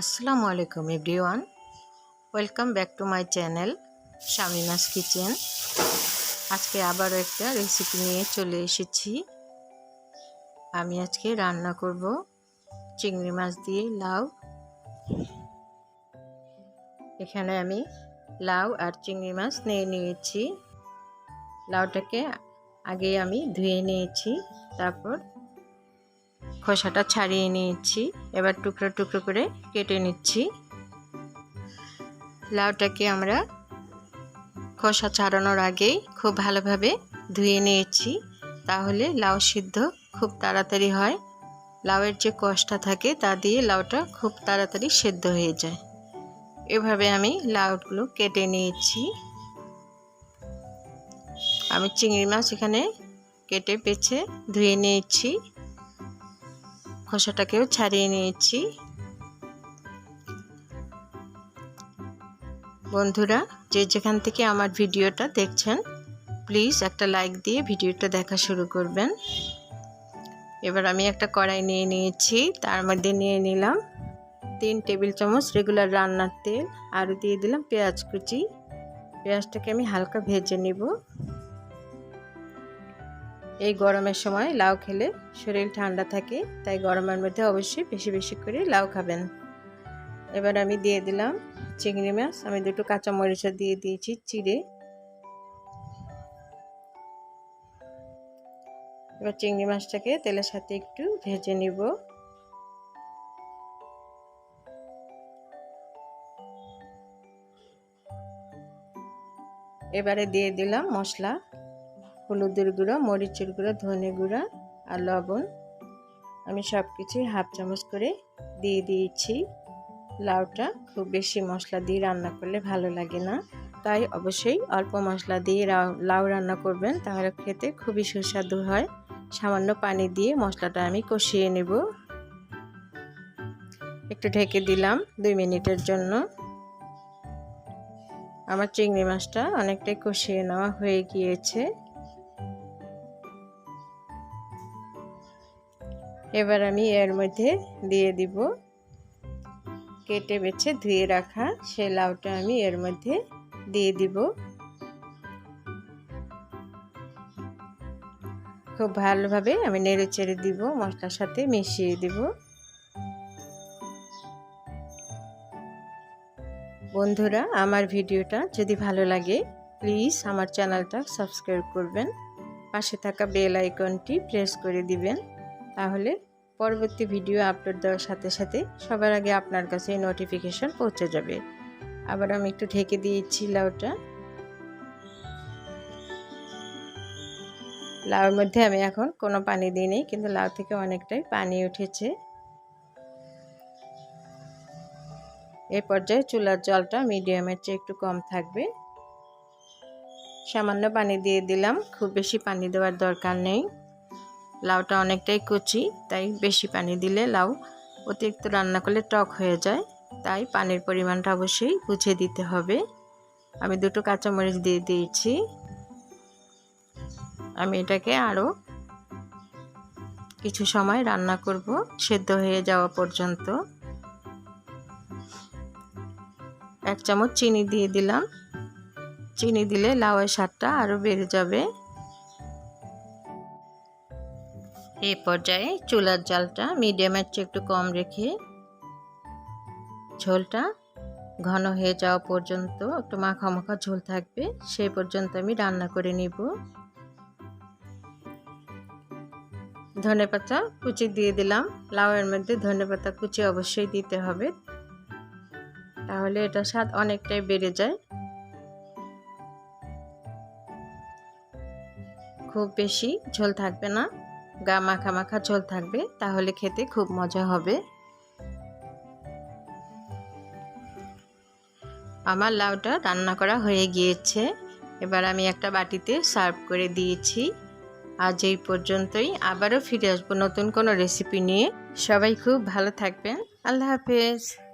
আসসালামু আলাইকুম everyone welcome back to my channel Shamina's kitchen আজকে আবারও একটা রেসিপি নিয়ে চলে এসেছি। আমি আজকে রান্না করব চিংড়ি মাছ দিয়ে লাউ। এখানে আমি লাউ আর চিংড়ি মাছ নিয়ে নিয়েছি। লাউটাকে আগে আমি ধুয়ে নিয়েছি, তারপর খোসাটা ছাড়িয়ে নিয়েছি। এবার টুকরো টুকরো করে কেটে নিচ্ছি। লাউটাকে আমরা খোসা ছাড়ানোর আগেই খুব ভালোভাবে ধুয়ে নিয়েছি। তাহলে লাউ সিদ্ধ খুব তাড়াতাড়ি হয়। লাউয়ের যে কষটা থাকে তা দিয়ে লাউটা খুব তাড়াতাড়ি সেদ্ধ হয়ে যায়। এভাবে আমি লাউগুলো কেটে নিয়েছি। আমি চিংড়ি মাছ এখানে কেটে পেছে ধুয়ে নিয়েছি। খোসাটাকেও ছাড়িয়ে নিয়েছি। বন্ধুরা, যে যেখান থেকে আমার ভিডিওটা দেখছেন, প্লিজ একটা লাইক দিয়ে ভিডিওটা দেখা শুরু করবেন। এবার আমি একটা কড়াই নিয়ে নিয়েছি, তার মধ্যে নিয়ে নিলাম তিন টেবিল চামচ রেগুলার রান্নার তেল আরও দিয়ে দিলাম পেঁয়াজ কুচি। পেঁয়াজটাকে আমি হালকা ভেজে নিব। এই গরমের সময় লাউ খেলে শরীর ঠান্ডা থাকে, তাই গরমের মধ্যে অবশ্যই বেশি বেশি করে লাউ খাবেন। এবার আমি দিয়ে দিলাম চিংড়ি মাছ। আমি দুটো কাঁচা মরিচা দিয়ে দিয়েছি চিড়ে। এবার চিংড়ি মাছটাকে তেলের সাথে একটু ভেজে নিব। এবারে দিয়ে দিলাম মশলা। হলুদের গুঁড়ো, মরিচের গুঁড়ো, ধনে গুঁড়া আর লবণ। আমি সব কিছুই হাফ চামচ করে দিয়ে দিয়েছি। লাউটা খুব বেশি মশলা দিয়ে রান্না করলে ভালো লাগে না। তাই অবশ্যই অল্প মশলা দিয়ে লাউ রান্না করবেন তাহলে খেতে খুবই সুস্বাদু হয়। সামান্য পানি দিয়ে মশলাটা আমি কষিয়ে নেব। একটু ঢেকে দিলাম দুই মিনিটের জন্য। আমার চিংড়ি মাছটা অনেকটাই কষিয়ে নেওয়া হয়ে গিয়েছে। এবার আমি এর মধ্যে দিয়ে দিব। কেটে বেছে ধুয়ে রাখা সে লাউটা আমি এর মধ্যে দিয়ে দিব। খুব ভালোভাবে আমি নেড়ে চেড়ে দিব, মশলার সাথে মিশিয়ে দিব। বন্ধুরা, আমার ভিডিওটা যদি ভালো লাগে, প্লিজ আমার চ্যানেলটা সাবস্ক্রাইব করবেন। পাশে থাকা বেল আইকনটি প্রেস করে দিবেন। তাহলে পরবর্তী ভিডিও আপলোড দেওয়ার সাথে সাথে সবার আগে আপনার কাছে নোটিফিকেশন পৌঁছে যাবে। আবার আমি একটু ঢেকে দিয়েছি লাউটা। লাউর মধ্যে আমি এখন কোনো পানি দিইনি কিন্তু লাউ থেকে অনেকটাই পানি উঠেছে। এই পর্যায়ে চুলার জলটা মিডিয়ামের চেয়ে একটু কম থাকবে। সামান্য পানি দিয়ে দিলাম, খুব বেশি পানি দেওয়ার দরকার নেই। লাউটা অনেকটাই কচি, তাই বেশি পানি দিলে লাউ অতিরিক্ত রান্না করলে টক হয়ে যায়। তাই পানির পরিমাণটা অবশ্যই বুঝে দিতে হবে। আমি দুটো কাঁচামরিচ দিয়ে দিয়েছি। আমি এটাকে আরও কিছু সময় রান্না করব, সেদ্ধ হয়ে যাওয়া পর্যন্ত। এক চামচ চিনি দিয়ে দিলাম। চিনি দিলে লাউয়ের স্বাদটা আরও বেড়ে যাবে। এই পর্যায়ে চুলার জালটা মিডিয়ামের চেয়ে একটু কম রেখে ঝোলটা ঘন হয়ে যাওয়া পর্যন্ত একটু মাখা মাখা ঝোল থাকবে, সেই পর্যন্ত আমি রান্না করে নিব। ধনে পাতা কুচি দিয়ে দিলাম। লাউয়ের মধ্যে ধনে পাতা কুচি অবশ্যই দিতে হবে। তাহলে এটা স্বাদ অনেকটাই বেড়ে যায়। খুব বেশি ঝোল থাকবে না। গা মাখা মাখা ঝোল থাকবে, তাহলে খেতে খুব মজা হবে। আমার লাউটা রান্না করা হয়ে গিয়েছে। এবার আমি একটা বাটিতে সার্ভ করে দিয়েছি। আজ এই পর্যন্তই। আবারও ফিরে আসব নতুন কোনো রেসিপি নিয়ে। সবাই খুব ভালো থাকবেন। আল্লাহ হাফেজ।